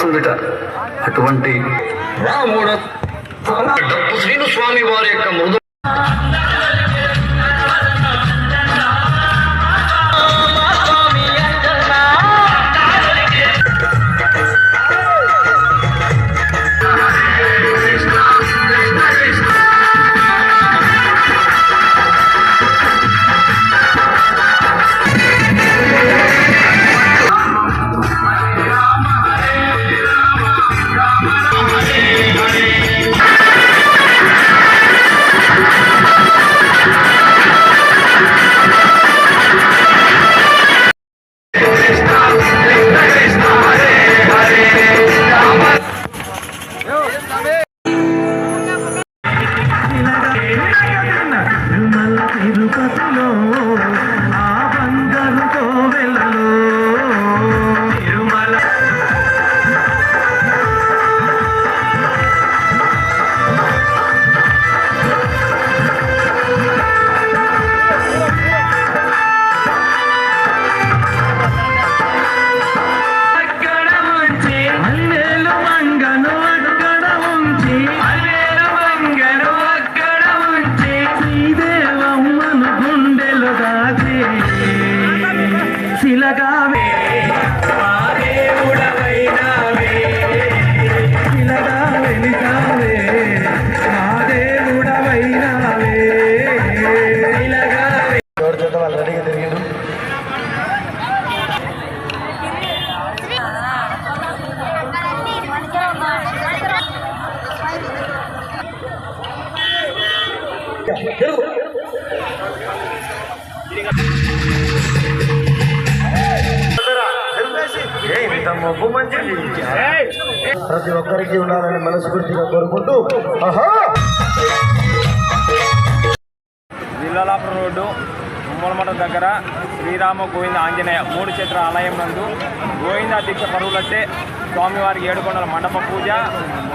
వస్తుందిట అటువంటి రాముడు డప్పు శ్రీను స్వామి వారి యొక్క మృదు Amém. ప్రతి ఒక్కరికి ఉండాలని మనస్ఫూర్తిగా కోరుకుంటూ జిల్లాలాపురం రోడ్డు ముమ్మలమఠం దగ్గర శ్రీరామ గోవింద ఆంజనేయ మూడు క్షేత్ర ఆలయం నందు గోవింద దీక్ష పరువులట్టే స్వామివారికి ఏడుకొండల మండప పూజ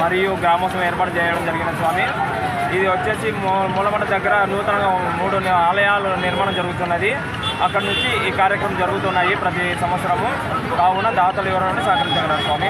మరియు గ్రామోత్సవం ఏర్పాటు చేయడం జరిగిన స్వామి. ఇది వచ్చేసి మూలమట దగ్గర నూతనంగా మూడు ఆలయాలు నిర్మాణం జరుగుతున్నది. అక్కడ నుంచి ఈ కార్యక్రమం జరుగుతున్నాయి ప్రతి సంవత్సరము. కావున దాతలు ఎవరైనా సహకరించగలరు స్వామి.